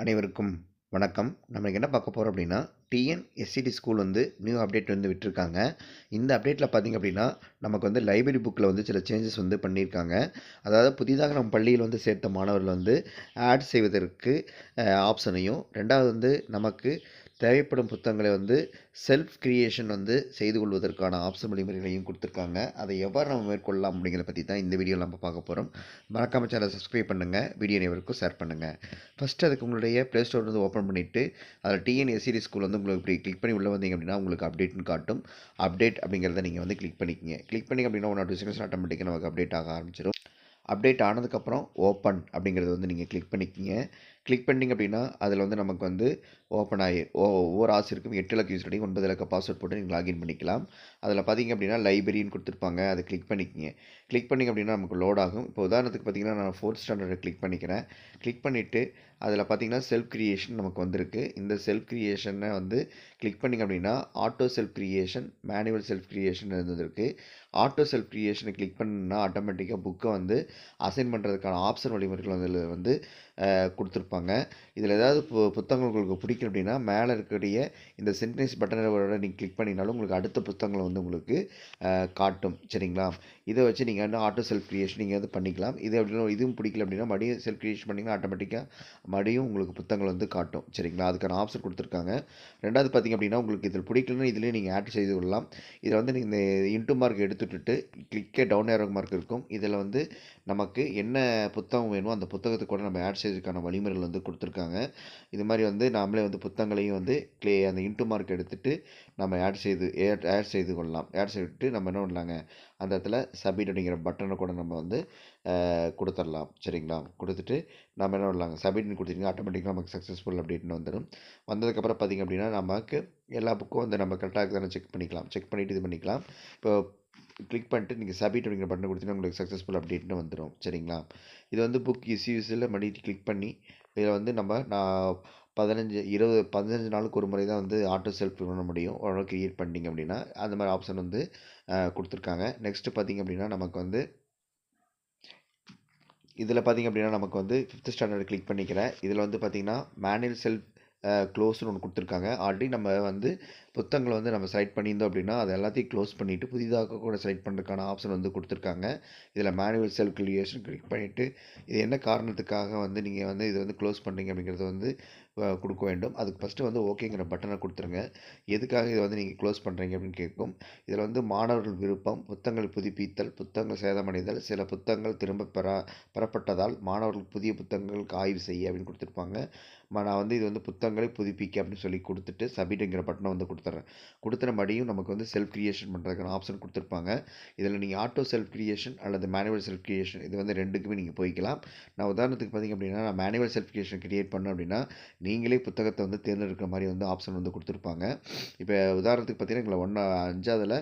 அனைவருக்கும் வணக்கம். நம்ம என்ன பார்க்க போகிறோம் அப்படின்னா டிஎன் எஸ்சிடி ஸ்கூல் வந்து நியூ அப்டேட் வந்து விட்டுருக்காங்க. இந்த அப்டேட்டில் பார்த்திங்க அப்படின்னா நமக்கு வந்து லைப்ரரி புக்கில் வந்து சில சேஞ்சஸ் வந்து பண்ணியிருக்காங்க. அதாவது புதிதாக நம்ம பள்ளியில் வந்து சேர்த்த மாணவர்கள் வந்து ஆட் செய்வதற்கு ஆப்ஷனையும் ரெண்டாவது வந்து நமக்கு தேவைப்படும் புத்தகங்களை வந்து செல்ஃப் கிரியேஷன் வந்து செய்து கொள்வதற்கான ஆப்ஷன் வழிமுறைகளையும் கொடுத்துருக்காங்க. அதை எவ்வாறு நம்ம மேற்கொள்ளலாம் அப்படிங்கிறத பற்றி தான் இந்த வீடியோவில் நம்ம பார்க்க போகிறோம் மறக்காம சேனலை சப்ஸ்கிரைப் பண்ணுங்கள் வீடியோ நேவருக்கும் ஷேர் பண்ணுங்கள் ஃபஸ்ட்டு அதுக்கு உங்களுடைய ப்ளே ஸ்டோர் வந்து ஓப்பன் பண்ணிவிட்டு அதில் டிஎன்எஸ்சிடி ஸ்கூல் வந்து உங்களுக்கு இப்படி கிளிக் பண்ணி உள்ளே வந்தீங்க அப்படின்னா உங்களுக்கு அப்டேட்னு காட்டும். அப்டேட் அப்படிங்கிறத நீங்கள் வந்து கிளிக் பண்ணிக்கிங்க. கிளிக் பண்ணிங்க அப்படின்னா ஒன் ஆர் ஆட்டோமேட்டிக்காக நமக்கு அப்டேட் ஆக ஆரம்பிச்சிடும் அப்டேட் ஆனதுக்கப்புறம் ஓப்பன் அப்படிங்கிறது வந்து நீங்கள் கிளிக் பண்ணிக்கிங்க. கிளிக் பண்ணிங்க அப்படின்னா அதில் வந்து நமக்கு வந்து ஓப்பன் ஆகி ஓ ஒவ்வொரு ஆசிரியருக்கும் எட்டு இலக்க யூஸ் பண்ணி ஒன்பது இலக்க பாஸ்வேர்ட் போட்டு நீங்கள் லாகின் பண்ணிக்கலாம். அதில் பார்த்தீங்க அப்படின்னா லைப்ரரின்னு கொடுத்துருப்பாங்க. அதை கிளிக் பண்ணிக்கிங்க. கிளிக் பண்ணிங்க அப்படின்னா நமக்கு லோட் ஆகும். இப்போ உதாரணத்துக்கு பார்த்தீங்கன்னா நான் ஃபோர்த் ஸ்டாண்டர்டை கிளிக் பண்ணிக்கிறேன். கிளிக் பண்ணிவிட்டு அதில் பார்த்தீங்கன்னா செல்ஃப் கிரியேஷன் நமக்கு வந்திருக்கு. இந்த செல்ஃப் கிரியேஷனை வந்து கிளிக் பண்ணிங்க அப்படின்னா auto self creation manual self creation இருந்திருக்கு. ஆட்டோ செல்ஃப் கிரியேஷனை கிளிக் பண்ணால் ஆட்டோமேட்டிக்காக புக்கை வந்து அசைன் பண்ணுறதுக்கான ஆப்ஷன் வழிமுறைகள் அதில் வந்து கொடுத்துருப்பாங்க. இதில் ஏதாவது பு புத்தகங்கள் உங்களுக்கு பிடிக்கும் அப்படின்னா மேலே இருக்கக்கூடிய இந்த சென்டென்ஸ் பட்டனை நீங்கள் கிளிக் பண்ணினாலும் உங்களுக்கு அடுத்த புத்தகங்களை வந்து உங்களுக்கு காட்டும். சரிங்களா? இதை வச்சு நீங்கள் வந்து ஆட்டோ செல்ஃப் க்ரியேஷன் நீங்கள் வந்து பண்ணிக்கலாம். இது அப்படின்னா இதுவும் பிடிக்கல அப்படின்னா மறுபடியும் செல்ஃப் க்ரியேஷன் பண்ணிங்கன்னா ஆட்டோமேட்டிக்காக மறுபடியும் உங்களுக்கு புத்தகங்கள் வந்து காட்டும். சரிங்களா? அதுக்கான ஆப்ஷன் கொடுத்துருக்காங்க. ரெண்டாவது பார்த்திங்க அப்படின்னா உங்களுக்கு இதில் பிடிக்கலன்னு இதிலேயே நீங்கள் ஆட் செய்து கொள்ளலாம். இதில் வந்து நீங்கள் இந்த இன்ட்டு மார்க் எடுத்துட்டு கிளிக்கே டவுன் ஏரோ மார்க் இருக்கும். இதில் வந்து நமக்கு என்ன புத்தகம் வேணுமோ அந்த புத்தகத்துக்கு கூட நம்ம ஆட் செய்வதற்கான வழிமுறைகள் வந்து கொடுத்துருக்காங்க. இது மாதிரி வந்து நாமளே வந்து புத்தகங்களையும் வந்து க்ளே அந்த இன்ட்டு மார்க் எடுத்துகிட்டு நம்ம ஆட் செய்து ஆட் செய்து கொள்ளலாம். ஆட் செய்துட்டு நம்ம என்ன பண்ணலாங்க? அந்த இடத்துல சப்மிட் அப்படிங்கிற பட்டனை கூட நம்ம வந்து கொடுத்துடலாம் சரிங்களா? கொடுத்துட்டு நம்ம என்ன பண்ணலாங்க? சப்மிட்னு கொடுத்துட்டிங்கன்னா ஆட்டோமேட்டிக்காக நமக்கு சக்ஸஸ்ஃபுல் அப்படின்னு வந்துடும் வந்ததுக்கப்புறம் பார்த்திங்க அப்படின்னா நமக்கு எல்லா புக்கும் வந்து நம்ம கரெக்டாக தானே செக் பண்ணிக்கலாம். செக் பண்ணிவிட்டு இது பண்ணிக்கலாம். இப்போ கிளிக் பண்ணிட்டு நீங்கள் சப்மிட் அப்படிங்கிற பட்டன் கொடுத்தீங்கன்னா உங்களுக்கு சக்ஸஸ்ஃபுல் அப்டேட்னு வந்துடும் சரிங்களா? இது வந்து புக் இஸ்யூஸில் மறுபடியும் கிளிக் பண்ணி இதில் வந்து நம்ம நான் பதினஞ்சு இருபது பதினஞ்சு நாளுக்கு ஒரு முறை தான் வந்து ஆட்டோ செல்ஃப் பண்ண முடியும். ஓரளவு க்ரியேட் பண்ணிங்க அப்படின்னா அந்த மாதிரி ஆப்ஷன் வந்து கொடுத்துருக்காங்க. நெக்ஸ்ட்டு பார்த்திங்க அப்படின்னா நமக்கு வந்து இதில் பார்த்திங்க அப்படின்னா நமக்கு வந்து ஃபிஃப்த் ஸ்டாண்டர்ட் கிளிக் பண்ணிக்கிறேன். இதில் வந்து பார்த்திங்கன்னா மேனுவல் செல்ஃப் க்ளோஸ்னு ஒன்று கொடுத்துருக்காங்க. ஆல்ரெடி நம்ம வந்து புத்தகங்களை வந்து நம்ம செலக்ட் பண்ணியிருந்தோம் அப்படின்னா அது எல்லாத்தையும் க்ளோஸ் பண்ணிவிட்டு புதிதாக கூட செலக்ட் பண்ணுறதுக்கான ஆப்ஷன் வந்து கொடுத்துருக்காங்க. இதில் மேனுவல் செல் கிளியேஷன் கிளிக் பண்ணிவிட்டு இது என்ன காரணத்துக்காக வந்து நீங்கள் வந்து இதை வந்து க்ளோஸ் பண்ணுறீங்க அப்படிங்கிறத வந்து கொடுக்க வேண்டும். அதுக்கு ஃபஸ்ட்டு வந்து ஓகேங்கிற பட்டனை கொடுத்துருங்க. எதுக்காக இதை வந்து நீங்கள் க்ளோஸ் பண்ணுறீங்க அப்படின்னு கேட்கும். இதில் வந்து மாணவர்கள் விருப்பம் புத்தகங்கள் புதுப்பித்தல் புத்தகங்கள் சேதமடைதல் சில புத்தகங்கள் திரும்ப பெற பெறப்பட்டதால் மாணவர்கள் புதிய புத்தகங்களுக்கு ஆய்வு செய்ய அப்படின்னு கொடுத்துருப்பாங்க. நான் வந்து இது வந்து புத்தகங்களை புதுப்பிக்க அப்படின்னு சொல்லி கொடுத்துட்டு சப்மிட்டுங்கிற பட்டனை வந்து கொடுத்துட்றேன் கொடுத்துற மடியும் நமக்கு வந்து செல்ஃப் க்ரியேஷன் பண்ணுறதுக்கான ஆப்ஷன் கொடுத்துருப்பாங்க. இதில் நீங்கள் ஆட்டோ செல்ஃப் க்ரியேஷன் அல்லது மேனுவல் செல்ஃப் க்ரியேஷன் இது வந்து ரெண்டுக்குமே நீங்கள் போய்க்கலாம். நான் உதாரணத்துக்கு பார்த்திங்க அப்படின்னா நான் மேனுவல் செல்ஃப் க்ரியேஷன் க்ரியேட் பண்ணேன் அப்படின்னா நீங்களே புத்தகத்தை வந்து தேர்ந்தெடுக்கிற மாதிரி வந்து ஆப்ஷன் வந்து கொடுத்துருப்பாங்க. இப்போ உதாரணத்துக்கு பார்த்தீங்கன்னா எங்களை ஒன்றா அஞ்சாவதில்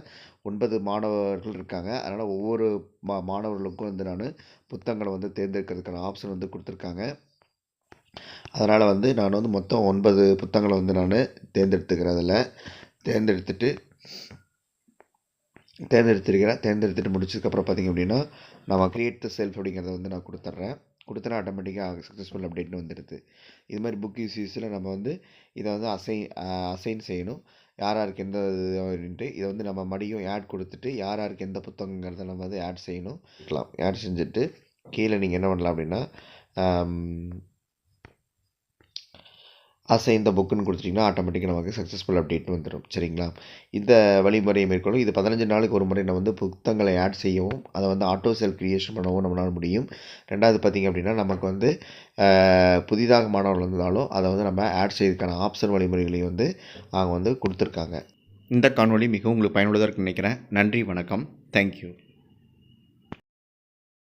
ஒன்பது மாணவர்கள் இருக்காங்க. அதனால் ஒவ்வொரு மா மாணவர்களுக்கும் வந்து நான் புத்தகங்களை வந்து தேர்ந்தெடுக்கிறதுக்கான ஆப்ஷன் வந்து கொடுத்துருக்காங்க. அதனால் வந்து நான் வந்து மொத்தம் ஒன்பது புத்தகங்களை வந்து நான் தேர்ந்தெடுத்துக்கிறேன் அதில். தேர்ந்தெடுத்துட்டு தேர்ந்தெடுத்துருக்கிறேன். தேர்ந்தெடுத்துட்டு முடிச்சதுக்கப்புறம் பார்த்திங்க அப்படின்னா நம்ம க்ரியேட் த செல்ஃப் அப்படிங்கிறத வந்து நான் கொடுத்துட்றேன் கொடுத்தனா ஆட்டோமேட்டிக்காக சக்ஸஸ்ஃபுல் அப்டேட்னு வந்துடுது இது மாதிரி புக் இஸ்யூஸில் நம்ம வந்து இதை வந்து அசைன் அசைன் செய்யணும். யார் யாருக்கு எந்த இது அப்படின்ட்டு இதை வந்து நம்ம மடியும் ஆட் கொடுத்துட்டு யார் யாருக்கு எந்த புத்தகங்கிறத நம்ம வந்து ஆட் செய்யணும். ஆட் செஞ்சுட்டு கீழே நீங்கள் என்ன பண்ணலாம் அப்படின்னா அசை இந்த புக்குன்னு கொடுத்துட்டிங்கன்னா ஆட்டோமேட்டிக்காக நமக்கு சக்ஸஸ்ஃபுல் அப்டேட் வந்துடும் சரிங்களா? இந்த வழிமுறையை மேற்கொள்ளும். இது பதினஞ்சு நாளுக்கு ஒரு முறை நம்ம வந்து புத்தகங்களை ஆட் செய்யவும் அதை வந்து ஆட்டோ செல் க்ரியேஷன் பண்ணவும் நம்மளால் முடியும். ரெண்டாவது பார்த்திங்க அப்படின்னா நமக்கு வந்து புதிதாக மாணவர்கள் இருந்தாலும் அதை வந்து நம்ம ஆட் செய்யறதுக்கான ஆப்ஷன் வழிமுறைகளையும் வந்து அவங்க வந்து கொடுத்துருக்காங்க. இந்த காணொலி மிகவும் உங்களுக்கு பயனுள்ளதாக இருக்குன்னு நினைக்கிறேன். நன்றி வணக்கம். தேங்க்யூ